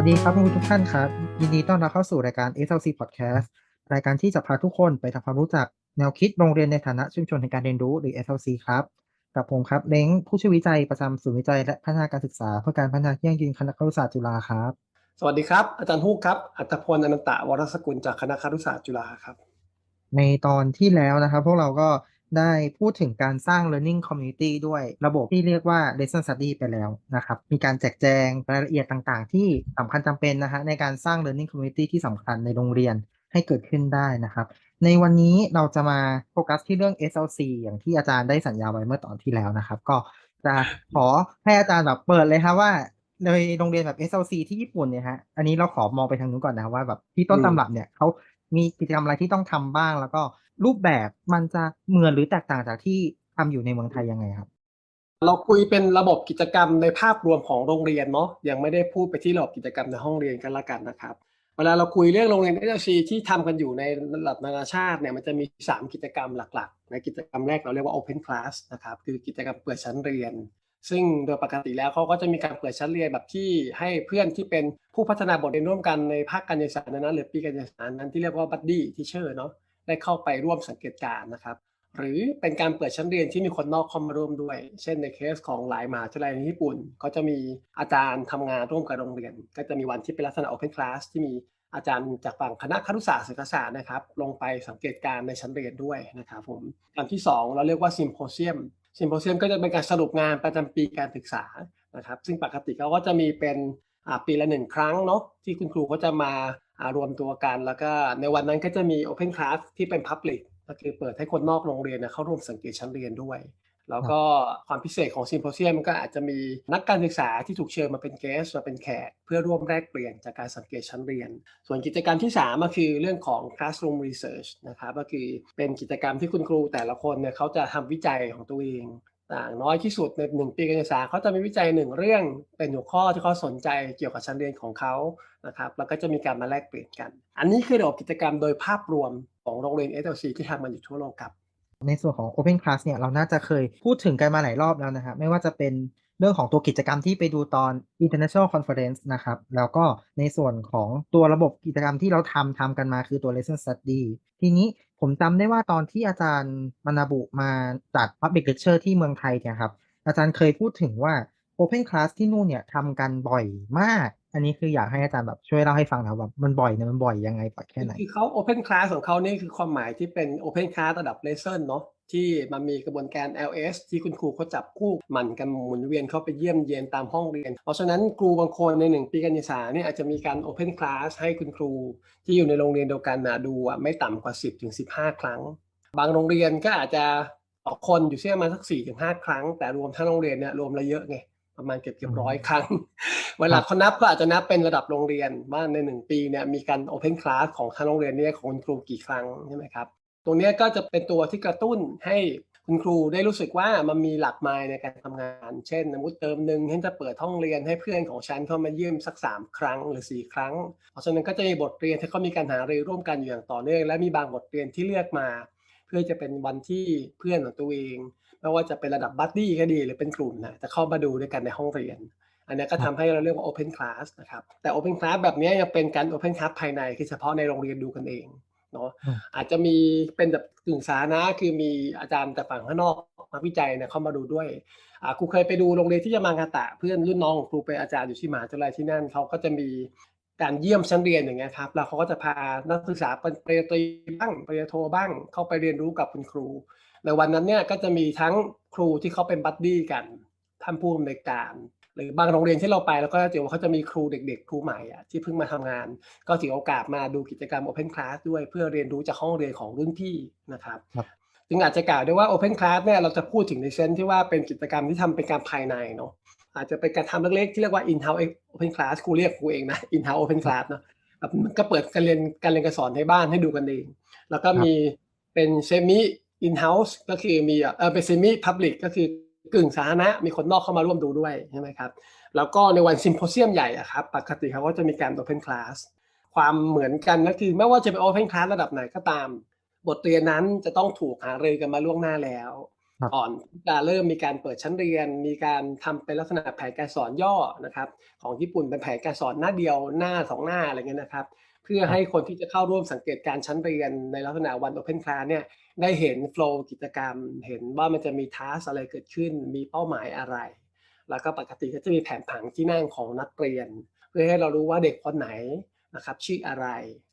วัสดีครับทุกท่านครับยินดีต้อนรับเข้าสู่รายการ SLC Podcast รายการที่จะพาทุกคนไปทำความรู้จักแนวคิดโรงเรียนในฐานะชุมชนในการเรียนรู้หรือ SLC ครับกับผมครับเล้งผู้ช่วยวิจัยประจำศูนย์วิจัยและพัฒนาการศึกษาเพื่อการพัฒนาที่ยั่งยืนคณะครุศาสตร์จุฬาครับ สวัสดีครับ อาจารย์ฮูกครับ อัตพลอนันตะวรสกุลจากคณะครุศาสตร์จุฬาครับ ในตอนที่แล้วนะครับ พวกเราก็ ได้พูดถึงการสร้าง learning community ด้วยระบบที่เรียกว่า lesson study ไปแล้วนะครับ มีการแจกแจงรายละเอียดต่างๆ ที่สำคัญจำเป็นนะฮะในการสร้าง learning community ที่สำคัญในโรงเรียนให้เกิดขึ้นได้นะครับ ในวันนี้เราจะมาโฟกัสที่เรื่อง SLC อย่างที่อาจารย์ได้สัญญาไว้เมื่อตอนที่แล้วนะครับ ก็จะขอให้อาจารย์แบบเปิดเลยครับว่าในโรงเรียนแบบ SLC ที่ญี่ปุ่นเนี่ยฮะ อันนี้เราขอมองไปทางนู้นก่อนนะว่าแบบที่ต้นตำรับเนี่ยเขา มีกิจกรรมอะไรที่ต้องทำบ้าง แล้วก็รูปแบบมันจะเหมือนหรือแตกต่างจากที่ทำอยู่ในเมืองไทยยังไงครับเราคุยเป็นระบบกิจกรรมในภาพรวมของโรงเรียนเนาะยังไม่ได้พูดไปที่ระบบกิจกรรมในห้องเรียนกันละกันนะครับ เวลาเราคุยเรื่องโรงเรียน SLC ที่ทำกันอยู่ในระดับนานาชาติเนี่ยมันจะมี 3 กิจกรรมหลักๆ ในกิจกรรมแรกเราเรียกว่า Open Class นะครับคือกิจกรรมเปิดชั้นเรียน ซึ่งโดยปกติแล้วเขาก็จะมีการเปิดชั้นเรียนแบบที่ให้เพื่อนที่เป็นผู้พัฒนาบทเรียนร่วมกันในภาคการศึกษานั้นหรือปีการศึกษานั้นที่เรียกว่า Buddy Teacher เนาะได้เข้าไปร่วมสังเกตการนะครับ หรือเป็นการเปิดชั้นเรียนที่มีคนนอกเข้ามาร่วมด้วย เช่นในเคสของหลายมหาวิทยาลัยในญี่ปุ่น ก็จะมีอาจารย์ทำงานร่วมกับโรงเรียน ก็จะมีวันที่เป็นลักษณะ Open Class ที่มีอาจารย์จากฝั่งคณะครุศาสตร์ศึกษศาสตร์นะครับ ลงไปสังเกตการในชั้นเรียนด้วยนะครับผมอันที่ 2 เราเรียกว่าซิมโพเซียม ซิมโพเซียมก็จะเป็นการสรุปงานประจำปีการศึกษานะครับ ซึ่งปกติเขาก็จะมีเป็นปีละหนึ่งครั้งเนาะที่คุณครูเขาจะมาารวมตัวกัน แล้วก็ในวันนั้นก็จะมี Open Class ที่เป็น Public ก็คือเปิดให้คนนอกโรงเรียนเข้าร่วมสังเกตชั้นเรียนด้วย แล้วก็ความพิเศษของซิมโพเซียมก็อาจจะมีนักการศึกษาที่ถูกเชิญมาเป็นเกสมาเป็นแขก เพื่อร่วมแลกเปลี่ยนจากการสังเกตชั้นเรียน ส่วนกิจกรรมที่3ก็คือเรื่องของ classroom research นะครับก็คือเป็นกิจกรรมที่คุณครูแต่ละคนเนี่ยเขาจะทำวิจัยของตัวเองต่างน้อยที่สุดในหนึ่งปีการศึกษาเขาจะมีวิจัยหนึ่งเรื่องเป็นหัวข้อที่เขาสนใจเกี่ยวกับชั้นเรียนของเขานะครับแล้วก็จะมีการมาแลกเปลี่ยนกัน อันนี้คือระบบกิจกรรมโดยภาพรวมของโรงเรียน SLC ที่ทำมันอยู่ทั่วโลกครับ ในส่วนของ Open Class เนี่ยเราน่าจะเคยพูดถึงกันมาหลายรอบแล้วนะครับไม่ว่าจะเป็นเรื่องของตัวกิจกรรมที่ไปดูตอน International Conference นะครับ แล้วก็ในส่วนของตัวระบบกิจกรรมที่เราทำทำกันมาคือตัว Lesson Study ทีนี้ผมจำได้ว่าตอนที่อาจารย์มานาบุมาจัด Public Lecture ที่เมืองไทยเนี่ยครับ อาจารย์เคยพูดถึงว่า Open Class ที่นู่นเนี่ยทำกันบ่อยมาก อันนี้คืออยากให้อาจารย์แบบช่วยเล่าให้ฟังหนะแบบมันบ่อยเนี่ยมันบ่อยยังไงบ่อยแค่ไหน คือเขา Open Class ของเขานี่คือความหมายที่เป็น Open Class ระดับ Lesson เนาะที่มันมีกระบวนการ LS ที่คุณครูเขาจับคู่หมั่นกันหมุนเวียนเข้าไปเยี่ยมเยียนตามห้องเรียน เพราะฉะนั้นครูบางคนในหนึ่งปีการศึกษาเนี่ยอาจจะมีการ Open Class ให้คุณครู ที่อยู่ในโรงเรียนเดียวกันนะดูไม่ต่ำกว่า 10ถึง15 ครั้ง บางโรงเรียนก็อาจจะต่อคนอยู่ที่ประมาสัก4ถึง5ครั้ง แต่รวมทั้งโรงเรียนเนี่ยรวมล้วเยอะไง ประมาณเกือบเกือบร้อยครั้ง เวลาเขานับก็อาจจะนับเป็นระดับโรงเรียนว่าในหนึ่งปีเนี่ยมีการ Open Class ของทั้งโรงเรียนเนี่ยของคุณครูกี่ครั้งใช่ไหมครับ ตรงเนี้ยก็จะเป็นตัวที่กระตุ้นให้คุณครูได้รู้สึกว่ามันมีหลักไมล์ในการทำงาน เช่นสมมติเติมหนึ่งฉันจะเปิดห้องเรียนให้เพื่อนของฉันเข้ามาเยี่ยมสัก 3 ครั้งหรือ 4 ครั้ง เพราะฉะนั้นก็จะมีบทเรียนที่เขามีการหารือร่วมกันอยู่อย่างต่อเนื่องและมีบางบทเรียนที่เลือกมา เพื่อจะเป็นวันที่เพื่อนของตัวเอง ไม่ว่าจะเป็นระดับบัดดี้ก็ดีหรือเป็นกลุ่มนะจะเข้ามาดูด้วยกันในห้องเรียน อันนี้ก็ทำให้เราเรียกว่า Open Class นะครับแต่ Open Class แบบนี้ยังเป็นการ Open Class ภายในคือเฉพาะในโรงเรียนดูกันเองเนาะอืมอาจจะมีเป็นแบบกึ่งสาธารณะคือมีอาจารย์จากฝั่งข้างนอกมาวิจัยเนี่ยเข้ามาดูด้วยอ่าครูเคยไปดูโรงเรียนที่ยามางาตะเพื่อนรุ่นน้องของครูเป็นอาจารย์อยู่ที่มหาวิทยาลัยที่นั่นเขาก็จะมีการเยี่ยมชั้นเรียนอย่างเงี้ยครับแล้วเขาก็จะพานักศึกษาปริญญาตรีบ้างปริญญาโทบ้าง เข้าไปเรียนรู้กับคุณครู ในวันนั้นเนี่ยก็จะมีทั้งครูที่เขาเป็นบัดดี้กันท่านผู้อำนวยการ หรือบางโรงเรียนที่เราไปแล้วก็จะเจอว่าเขาจะมีครูเด็ก ๆ ครูใหม่อะที่เพิ่งมาทำงาน ก็ถือโอกาสมาดูกิจกรรม Open Class ด้วยเพื่อเรียนรู้จากห้องเรียนของรุ่นพี่นะครับครับจึงอาจจะกล่าวได้ว่า Open Class เนี่ยเราจะพูดถึงในเซนส์ที่ว่าเป็นกิจกรรมที่ทำเป็นการภายในเนาะอาจจะเป็นการทำเล็กๆที่เรียกว่า in-house Open Class ครูเรียกครูเองนะ in-house Open Class เนาะแบบก็เปิดการเรียนการเรียนการสอนในบ้านให้ดูกันเอง แล้วก็มีเป็นเซมิ in-house ก็คือมีเออเป็น semi public ก็คือกึ่งสาธารณะมีคนนอกเข้ามาร่วมดูด้วยใช่ไหมครับแล้วก็ในวันซิมโพเซียมใหญ่อะครับปกติเขาก็จะมีการ Open Class ความเหมือนกันก็คือไม่ว่าจะเป็น Open Class ระดับไหนก็ตาม บทเรียนนั้นจะต้องถูกหารือกันมาล่วงหน้าแล้วครับก่อนที่จะเริ่มมีการเปิดชั้นเรียน มีการทำเป็นลักษณะแผนการสอนย่อนะครับของญี่ปุ่นเป็นแผนการสอนหน้าเดียวหน้าสองหน้าอะไรเงี้ยนะครับ เพื่อให้คนที่จะเข้าร่วมสังเกตการชั้นเรียนในลักษณะวัน Open Class เนี่ย ได้เห็นโฟล์กิจกรรม เห็นว่ามันจะมีทัสอะไรเกิดขึ้น มีเป้าหมายอะไร แล้วก็ปกติก็จะมีแผนผังที่นั่งของนักเรียน เพื่อให้เรารู้ว่าเด็กคนไหนนะครับชื่ออะไร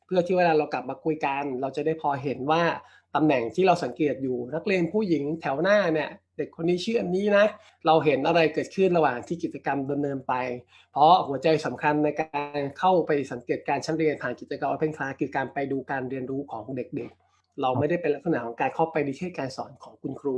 เพื่อที่เวลาเรากลับมาคุยกัน เราจะได้พอเห็นว่าตำแหน่งที่เราสังเกตอยู่นักเรียนผู้หญิงแถวหน้าเนี่ยเด็กคนนี้ชื่ออันนี้นะ เราเห็นอะไรเกิดขึ้นระหว่างที่กิจกรรมดำเนินไป เพราะหัวใจสำคัญในการเข้าไปสังเกตการชั้นเรียนผ่านกิจกรรม Open Class คือการไปดูการเรียนรู้ของเด็กๆ เราไม่ได้เป็นลักษณะของการเข้าไปดีเทศการสอนของคุณครู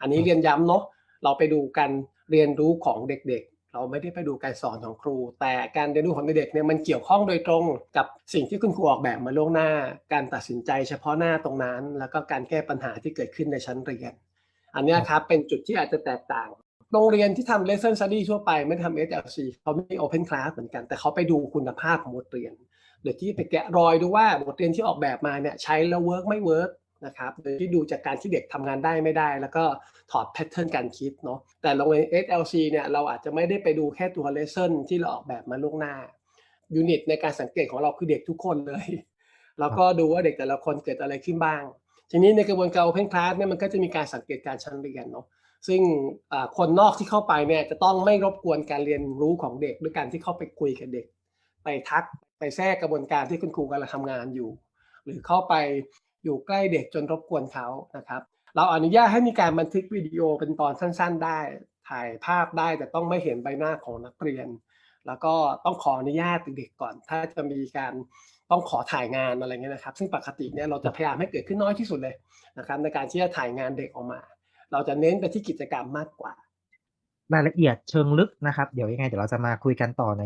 อันนี้เรียนย้ำเนาะเราไปดูการเรียนรู้ของเด็กๆ เราไม่ได้ไปดูการสอนของครู แต่การเรียนรู้ของเด็กๆเนี่ยมันเกี่ยวข้องโดยตรงกับสิ่งที่คุณครูออกแบบมาล่วงหน้า การตัดสินใจเฉพาะหน้าตรงนั้น แล้วก็การแก้ปัญหาที่เกิดขึ้นในชั้นเรียน อันเนี้ยครับเป็นจุดที่อาจจะแตกต่างโรงเรียนที่ทำ lesson study ทั่วไปไม่ทำ SLC เขาไม่ open class เหมือนกัน แต่เขาไปดูคุณภาพของบทเรียนโดยที่ไปแกะรอยดูว่าบทเรียนที่ออกแบบมาเนี่ยใช้แล้ว work ไม่ work นะครับโดยที่ดูจากการที่เด็กทำงานได้ไม่ได้ แล้วก็ถอด pattern การคิดเนาะแต่โรงเรียน SLC เนี่ยเราอาจจะไม่ได้ไปดูแค่ตัว lesson ที่เราออกแบบมาล่วงหน้ายูนิตในการสังเกตของเราคือเด็กทุกคนเลย แล้วก็ดูว่าเด็กแต่ละคนเกิดอะไรขึ้นบ้าง ทีนี้ในกระบวนการ Open Class เนี่ยมันก็จะมีการสังเกตการชั้นเรียนเนาะซึ่งคนนอกที่เข้าไปเนี่ยจะต้องไม่รบกวนการเรียนรู้ของเด็กด้วยการที่เข้าไปคุยกับเด็ก ไปทักไป ไปแทรกกระบวนการที่คุณครูกำลังทำงานอยู่ หรือเข้าไปอยู่ใกล้เด็กจนรบกวนเขานะครับ เราอนุญาตให้มีการบันทึกวิดีโอเป็นตอนสั้น ๆ ได้ ถ่ายภาพได้แต่ต้องไม่เห็นใบหน้าของนักเรียน แล้วก็ต้องขออนุญาตเด็กก่อน ถ้าจะมีการต้องขอถ่ายงานอะไรเงี้ยนะครับ ซึ่งปกติเนี่ยเราจะพยายามให้เกิดขึ้นน้อยที่สุดเลยนะครับในการที่จะถ่ายงานเด็กออกมา เราจะเน้นไปที่กิจกรรมมากกว่ารายละเอียดเชิงลึกนะครับ เดี๋ยวยังไงเดี๋ยวเราจะมาคุยกันต่อใน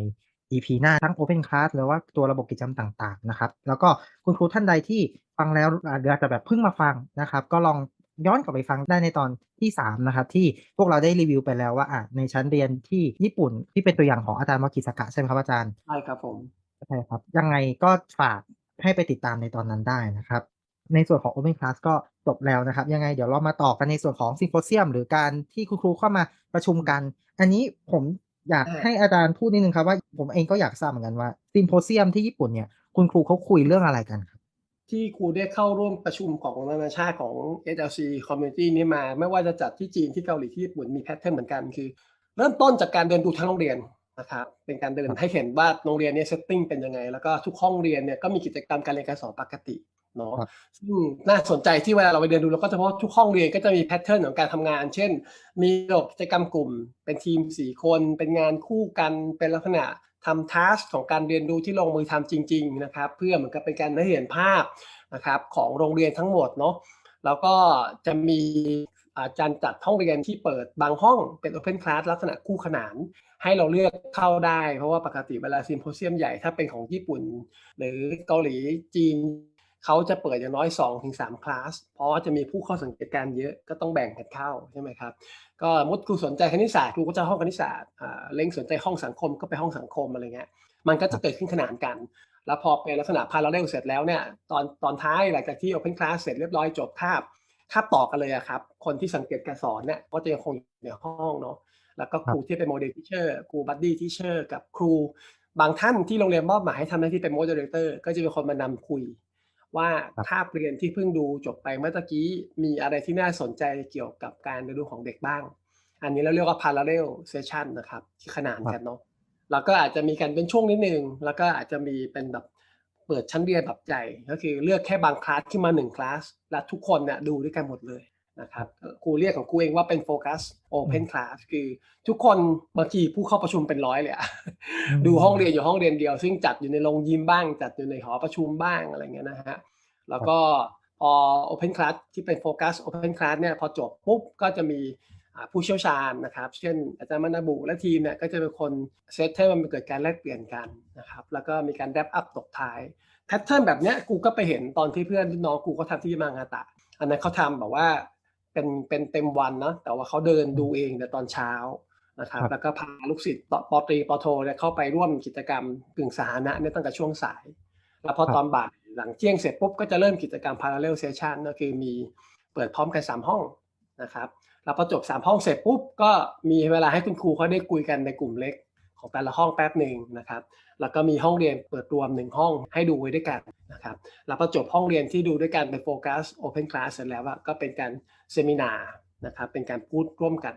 EP หน้าทั้ง Open Class หรือว่าตัวระบบกิจกรรมต่างๆนะครับแล้วก็คุณครูท่านใดที่ฟังแล้วอาหรืออาจจะแบบเพิ่งมาฟังนะครับก็ลองย้อนกลับไปฟังได้ในตอนที่3นะครับที่พวกเราได้รีวิวไปแล้วว่าอะในชั้นเรียนที่ญี่ปุ่นที่เป็นตัวอย่างของอาจารย์มากิสกะใช่ไหมครับอาจารย์ใช่ครับผมใช่ครับยังไงก็ฝากให้ไปติดตามในตอนนั้นได้นะครับในส่วนของ Open Class ก็จบแล้วนะครับ ยังไงเดี๋ยวเรามาต่อกันในส่วนของซิมโพเซียม หรือการที่คุณครูเข้ามาประชุมกัน อันนี้ผม อยากอ่าให้อาจารย์พูดนิดนึงครับว่าผมเองก็อยากทราบเหมือนกันว่าซิมโพเซียมที่ญี่ปุ่นเนี่ยคุณครูเขาคุยเรื่องอะไรกันครับที่ครูได้เข้าร่วมประชุมของนานาชาติของ SLC Community นี้มา ไม่ว่าจะจัดที่จีนที่เกาหลีที่ญี่ปุ่นมีแพทเทิร์นเหมือนกันคือ เริ่มต้นจากการเดินดูทั้งโรงเรียนนะครับเป็นการเดินให้เห็นว่าโรงเรียนเนี่ยเซตติ้งเป็นยังไง แล้วก็ทุกห้องเรียนเนี่ยก็มีกิจกรรมการเรียนการสอนปกติ เนาะครับซึ่งน่าสนใจที่เวลาเราไปเดินดูเราก็จะพบว่าทุกห้องเรียนก็จะมีแพทเทิร์นของการทำงาน เช่น มีระบบกิจกรรมกลุ่ม เป็นทีมสี่คน เป็นงานคู่กันเป็นลักษณะทำทัสของการเรียนรู้ที่ลงมือทำจริง ๆ นะครับ เพื่อเหมือนกับเป็นการได้เห็นภาพนะครับของโรงเรียนทั้งหมดเนาะแล้วก็จะมีอาจารย์จัดห้องเรียนที่เปิดบางห้องเป็น Open Class ลักษณะคู่ขนาน ให้เราเลือกเข้าได้ เพราะว่าปกติเวลาซิมโพเซียมใหญ่ถ้าเป็นของญี่ปุ่น หรือเกาหลีจีน เขาจะเปิดอย่างน้อย2-3ถึงคลาส เพราะว่าจะมีผู้เข้าสังเกตการณ์เยอะก็ต้องแบ่งกันเข้าใช่ไหมครับก็มุดครูสนใจคณิตศาสตร์ครูก็จะห้องคณิตศาสตร์อ่าเล็งสนใจห้องสังคมก็ไปห้องสังคมอะไรเงี้ยมันก็จะเกิดขึ้นขนานกัน แล้วพอเป็นลักษณะพาราเรลเสร็จแล้วเนี่ยตอนตอนท้ายหลังจากที่ Open Class เสร็จเรียบร้อยจบคาบคาบต่อกันเลยอะครับ คนที่สังเกตการสอนเนี่ยก็จะยังคงอยู่ในห้องเนาะแล้วก็ครูที่เป็นโมเดลทิเชอร์ครูบัดดี้ทิเชอร์กับครูบางท่านที่โรงเรียนมอบหมายให้ทำหน้าที่เป็นโมเดเลเตอร์ก็จะเป็นคนมานำคุย ว่าครับภาพเรียนที่เพิ่งดูจบไปเมื่อตะกี้มีอะไรที่น่าสนใจเกี่ยวกับการเรียนรู้ของเด็กบ้าง อันนี้เราเรียกว่า parallel session นะครับที่ขนานกันเนาะแล้วก็อาจจะมีการเป็นช่วงนิดนึง แล้วก็อาจจะมีเป็นแบบเปิดชั้นเรียนแบบใหญ่ก็คือเลือกแค่บางคลาสขึ้นมาหนึ่งคลาสและทุกคนเนี่ยดูด้วยกันหมดเลย นะครับครูเรียกของครูเองว่าเป็นโฟกัส open class คือทุกคนบางทีผู้เข้าประชุมเป็นร้อยเลยอะดูห้องเรียนอยู่ห้องเรียนเดียว ซึ่งจัดอยู่ในโรงยิมบ้าง จัดอยู่ในหอประชุมบ้างอะไรเงี้ยนะฮะแล้วก็พอ Open Class ที่เป็นโฟกัส Open Class เนี่ยพอจบปุ๊บก็จะมีอ่าผู้เชี่ยวชาญนะครับ เช่นอาจารย์มนาบุและทีมเนี่ยก็จะเป็นคนเซตให้มันเกิดการแลกเปลี่ยนกันนะครับ แล้วก็มีการแรปอัพตกท้ายแพทเทิร์นแบบเนี้ยกูก็ไปเห็นตอนที่เพื่อนรุ่นน้องกูเขาทำที่มางาตะ อันนั้นเขาทำแบบว่า เป็นเป็นเต็มวันเนาะแต่ว่าเขาเดินดูเองแต่ตอนเช้านะครับครับแล้วก็พาลูกศิษย์ปปตรีปโทเนี่ยเข้าไปร่วมกิจกรรมกึ่งสาธารณะเนี่ยตั้งแต่ช่วงสาย แล้วพอครับตอนบ่ายหลังเที่ยงเสร็จปุ๊บก็จะเริ่มกิจกรรม parallel session ก็คือมีเปิดพร้อมกัน3ห้องนะครับแล้วพอจบสามห้องเสร็จปุ๊บก็มีเวลาให้คุณครูเขาได้คุยกันในกลุ่มเล็ก ของแต่ละห้องแป๊บหนึ่งนะครับ แล้วก็มีห้องเรียนเปิดรวมหนึ่งห้องให้ดูไว้ด้วยกันนะครับ แล้วพอจบห้องเรียนที่ดูด้วยกันเป็นโฟกัสโอเพนคลาสเสร็จแล้วก็เป็นการเซมินานะครับ เป็นการพูดร่วมกัน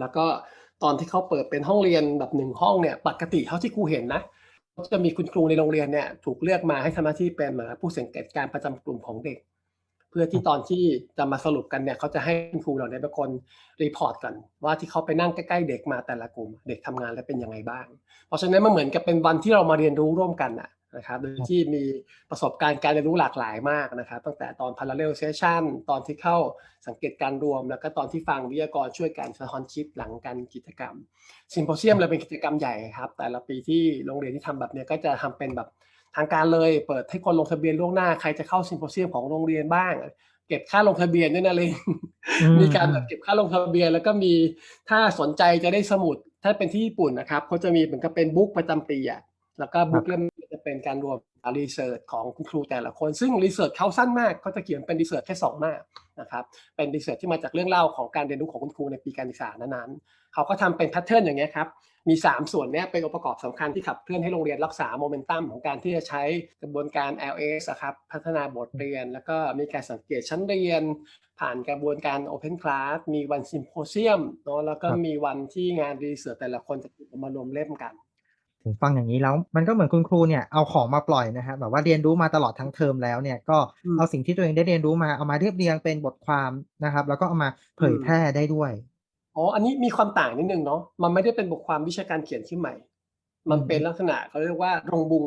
แล้วก็ตอนที่เขาเปิดเป็นห้องเรียนแบบหนึ่งห้องเนี่ยปกติเท่าที่ครูเห็นนะจะมีคุณครูในโรงเรียนเนี่ยถูกเลือกมาให้ทำหน้าที่เป็นเหมือนผู้สังเกตการประจำกลุ่มของเด็ก พื่อที่ตอนที่จะมาสรุปกันเนี่ยเขาจะให้คุณครูเหล่านี้เป็นคนรีพอร์ตกันว่าที่เขาไปนั่งใกล้ๆเด็กมาแต่ละกลุ่ม เด็กทำงานแล้วเป็นยังไงบ้าง เพราะฉะนั้นมันเหมือนกับเป็นวันที่เรามาเรียนรู้ร่วมกันนะนะครับโดยที่มีประสบการณ์การเรียนรู้หลากหลายมากนะครับ ตั้งแต่ตอน parallel session ตอนที่เข้าสังเกตการรวม แล้วก็ตอนที่ฟังวิทยากรช่วยกันสะท้อนชิปหลังการกิจกรรมซิมโพเซียมเราเป็นกิจกรรมใหญ่ครับ แต่ละปีที่โรงเรียนที่ทำแบบเนี้ยก็จะทำเป็นแบบ ทางการเลยเปิดให้คนลงทะเบียนล่วงหน้าใครจะเข้าซิมโพเซียมของโรงเรียนบ้าง เก็บค่าลงทะเบียนด้วยนะเลยอืมมีการแบบเก็บค่าลงทะเบียน แล้วก็มีถ้าสนใจจะได้สมุด ถ้าเป็นที่ญี่ปุ่นนะครับเขาจะมีเหมือนกับเป็นบุ๊กประจำปีอะแล้วก็บุ๊กเล่มนี้จะ เป็นการรวมรีเสิร์ชของคุณครูแต่ละคน ซึ่งรีเสิร์ชเขาสั้นมากเขาจะเขียนเป็นรีเสิร์ชแค่สองหน้านะครับเป็นรีเสิร์ชที่มาจากเรื่องเล่าของการเรียนรู้ของคุณครูในปีการศึกษานั้นๆเขาก็ทำเป็นแพทเทิร์นอย่างเงี้ยครับมี 3 ส่วนเนี้ยเป็นองค์ประกอบสำคัญที่ขับเคลื่อนให้โรงเรียนรักษาโมเมนตัมของการที่จะใช้กระบวนการ LS อะครับพัฒนาบทเรียน แล้วก็มีการสังเกตชั้นเรียน ผ่านกระบวนการ Open Class มีวันซิมโพเซียมเนาะแล้วก็มีวันที่งานรีเสิร์ชแต่ละคนจะถูกเอามารวมเล่มกัน ผมฟังอย่างนี้แล้ว มันก็เหมือนคุณครูเนี่ยเอาของมาปล่อยนะฮะแบบว่าเรียนรู้มาตลอดทั้งเทอมแล้วเนี่ยก็อืมเอาสิ่งที่ตัวเองได้เรียนรู้มาเอามาเรียบเรียงเป็นบทความนะครับ แล้วก็เอามาเผยอืมแพร่ได้ด้วยอ๋ออันนี้มีความต่างนิดนึงเนาะมันไม่ได้เป็นบทความวิชาการเขียนขึ้นใหม่ มันเป็นลักษณะเขาเรียกว่าโรงบุง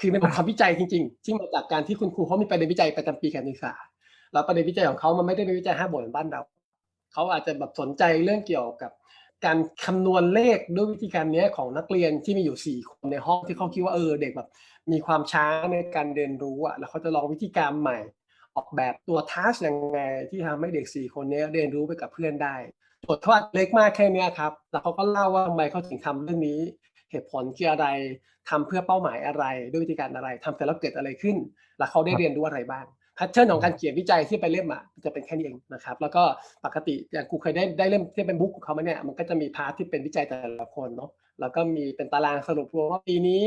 คือเป็นบทความวิจัยจริงๆที่มาจากการที่คุณครูเขามีประเด็นวิจัยประจำปีการศึกษาแล้วประเด็นวิจัยของเขามันไม่ได้เป็นวิจัยห้าบทเหมือนบ้านเราเขาอาจจะแบบสนใจเรื่องเกี่ยวกับ การคำนวณเลขด้วยวิธีการนี้ของนักเรียนที่มีอยู่สี่คนในห้องที่เขาคิดว่าเออเด็กแบบมีความช้าในการเรียนรู้อะแล้วเขาจะลองวิธีการใหม่ ออกแบบตัวทัสยังไงที่ทำให้เด็กสี่คนนี้เรียนรู้ไปกับเพื่อนได้โจทย์เขาอาจเล็กมากแค่นี้ครับแล้วเขาก็เล่าว่าทำไมเขาถึงทำเรื่องนี้ เหตุผลคืออะไรทำเพื่อเป้าหมายอะไรด้วยวิธีการอะไรทำเสร็จแล้วเกิดอะไรขึ้น แล้วเขาได้เรียนรู้อะไรบ้าง แพทเทิร์นของการเขียนวิจัยที่ไปเล่มอะจะเป็นแค่นี้เองนะครับ แล้วก็ปกติอย่างกูเคยได้ได้เล่มที่เป็นบุ๊กของเขามาเนี่ยมันก็จะมีพาร์ทที่เป็นวิจัยแต่ละคนเนาะแล้วก็มีเป็นตารางสรุปรวมว่าปีนี้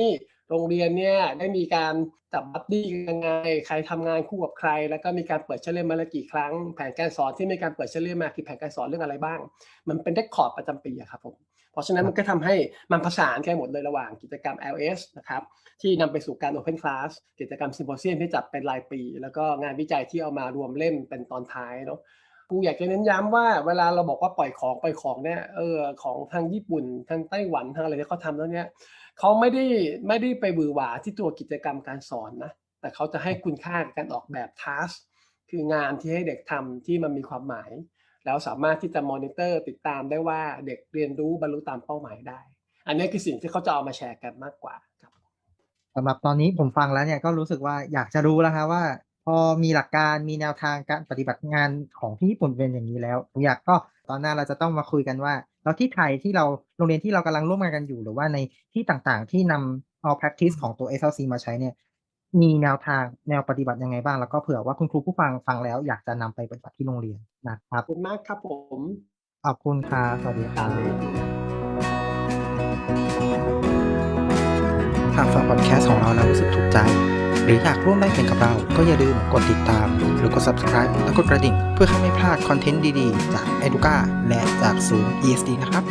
โรงเรียนเนี่ยได้มีการจับบัดดี้ยังไงใครทำงานคู่กับใคร แล้วก็มีการเปิดเชลเล่มมาแล้วกี่ครั้ง แผนการสอนที่มีการเปิดเชลเล่มมาคือแผนการสอนเรื่องอะไรบ้าง มันเป็นเรคคอร์ดประจำปีอะครับผม เพราะฉะนั้นมันก็ทำให้มันผสานกันหมดเลยระหว่างกิจกรรม LS นะครับที่นำไปสู่การ Open Class กิจกรรม Symposium ที่จัดเป็นรายปี แล้วก็งานวิจัยที่เอามารวมเล่มเป็นตอนท้ายเนาะกูอยากจะเน้นย้ำว่าเวลาเราบอกว่าปล่อยของปล่อยของเนี่ยเออของทางญี่ปุ่นทางไต้หวันทางอะไรที่เขาทำแล้วเนี่ยเขาไม่ได้ไม่ได้ไปบือหวาที่ตัวกิจกรรมการสอนนะแต่เขาจะให้คุณค่ากับการออกแบบทัสคืองานที่ให้เด็กทำที่มันมีความหมาย แล้วสามารถที่จะมอนิเตอร์ติดตามได้ว่าเด็กเรียนรู้บรรลุตามเป้าหมายได้ อันนี้คือสิ่งที่เขาจะเอามาแชร์กันมากกว่าครับสำหรับตอนนี้ผมฟังแล้วเนี่ยก็รู้สึกว่าอยากจะรู้แล้วครับว่า พอมีหลักการมีแนวทางการปฏิบัติงานของที่ญี่ปุ่นเป็นอย่างนี้แล้วผมอยากก็ตอนหน้าเราจะต้องมาคุยกันว่าแล้วที่ไทยที่เราโรงเรียนที่เรากำลังร่วมงานกันอยู่ หรือว่าในที่ต่างๆ ที่นำเอา practice ของตัว SLC มาใช้เนี่ย มีแนวทางแนวปฏิบัติยังไงบ้าง แล้วก็เผื่อว่าคุณครูผู้ฟังฟังแล้ว อยากจะนำไปปฏิบัติที่โรงเรียนนะครับขอบคุณมากครับผมขอบคุณค่ะสวัสดีครับหากฟังพอดแคสต์ของเราแล้วรู้สึกถูกใจ หรืออยากร่วมได้เก่ยกับเรา ก็อย่าลืมกดติดตาม หรือกด subscribe และกดกระดิ่ง เพื่อให้ไม่พลาดคอนเทนต์ดีๆ จาก e d u c a และจากศูนย์ ESD นะครับ